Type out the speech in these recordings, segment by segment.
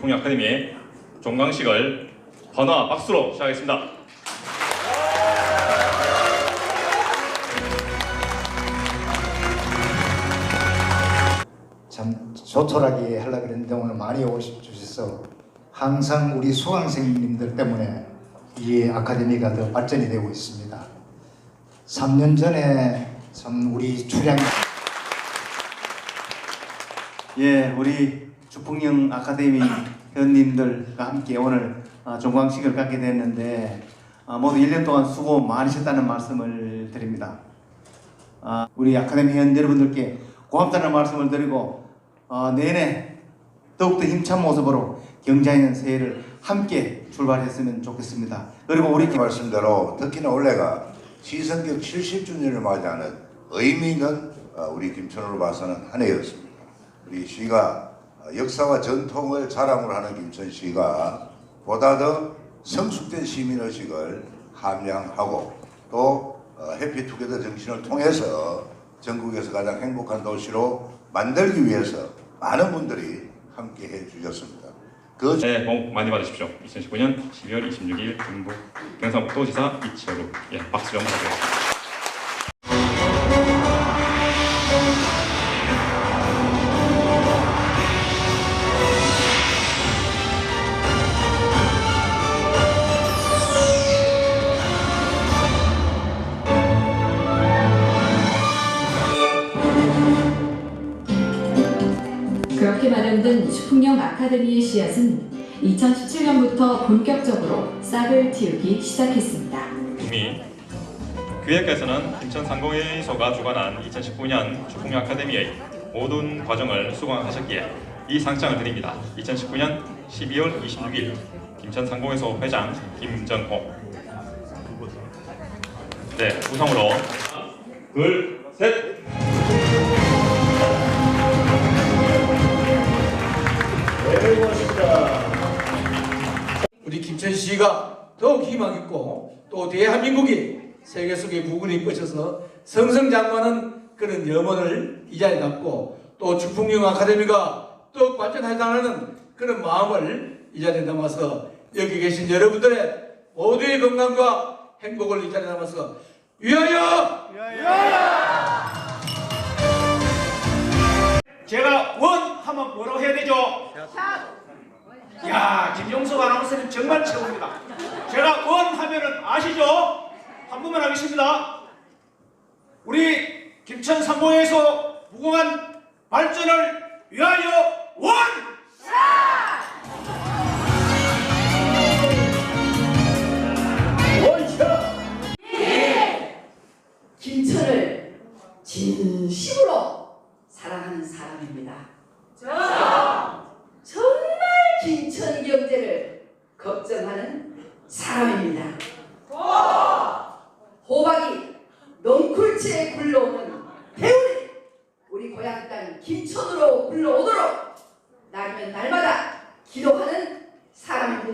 풍력 아카데미의 종강식을 번화 박수로 시작하겠습니다. 참 조촐하게 하려고 그랬는데 오늘 많이 오셔서 항상 우리 수강생님들 때문에 이 아카데미가 더 발전이 되고 있습니다. 3년 전에 참 우리 출양 예, 우리 주풍영 아카데미 회원님들과 함께 오늘 어, 종강식을 갖게 됐는데 어, 모두 1년 동안 수고 많으셨다는 말씀을 드립니다. 아, 우리 아카데미 회원 여러분들께 고맙다는 말씀을 드리고 어, 내내 더욱더 힘찬 모습으로 경자있는 새해를 함께 출발했으면 좋겠습니다. 그리고 우리 말씀대로 특히나 올해가 시성격 70주년을 맞이하는 의미 있는 어, 우리 김천으로 봐서는 한 해였습니다. 우리 시가 어, 역사와 전통을 자랑으로 하는 김천시가 보다 더 성숙된 시민의식을 함양하고 또 어, 해피투게더 정신을 통해서 전국에서 가장 행복한 도시로 만들기 위해서 많은 분들이 함께 해주셨습니다. 그 새해 복 많이 받으십시오. 2019년 12월 26일 경북 경상북도지사 이치열로 예, 박수 좀 부탁드립니다. 마련된 주풍령 아카데미의 씨앗은 2017년부터 본격적으로 싹을 틔우기 시작했습니다. 이미 기획께서는 김천 상공회의소가 주관한 2019년 주풍력 아카데미의 모든 과정을 수강하셨기에 이 상장을 드립니다. 2019년 12월 26일 김천 상공회의소 회장 김정호 네, 우성으로 둘, 셋 김천시가 더욱 희망 있고 또 대한민국이 세계 속의 부근에 뻗쳐서 성성장구하는 그런 염원을 이 자리에 담고 또 주풍영 아카데미가 또 발전하자는 그런 마음을 이 자리에 담아서 여기 계신 여러분들의 모두의 건강과 행복을 이 자리에 담아서 위하여! 제가 원 하면 뭐라고 해야 되죠? 야, 김용석 아나운서는 정말 최고입니다. 제가 원 하면은 아시죠? 한 번만 하겠습니다. 우리 김천 상공에서 무궁한 발전을 위하여 원!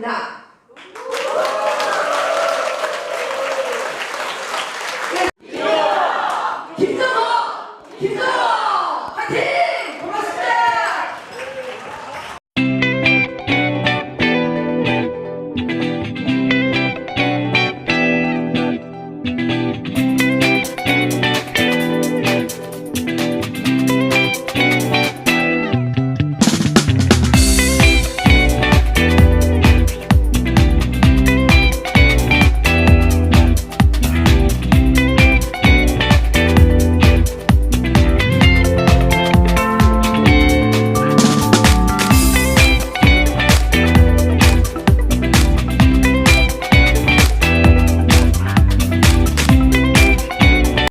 да.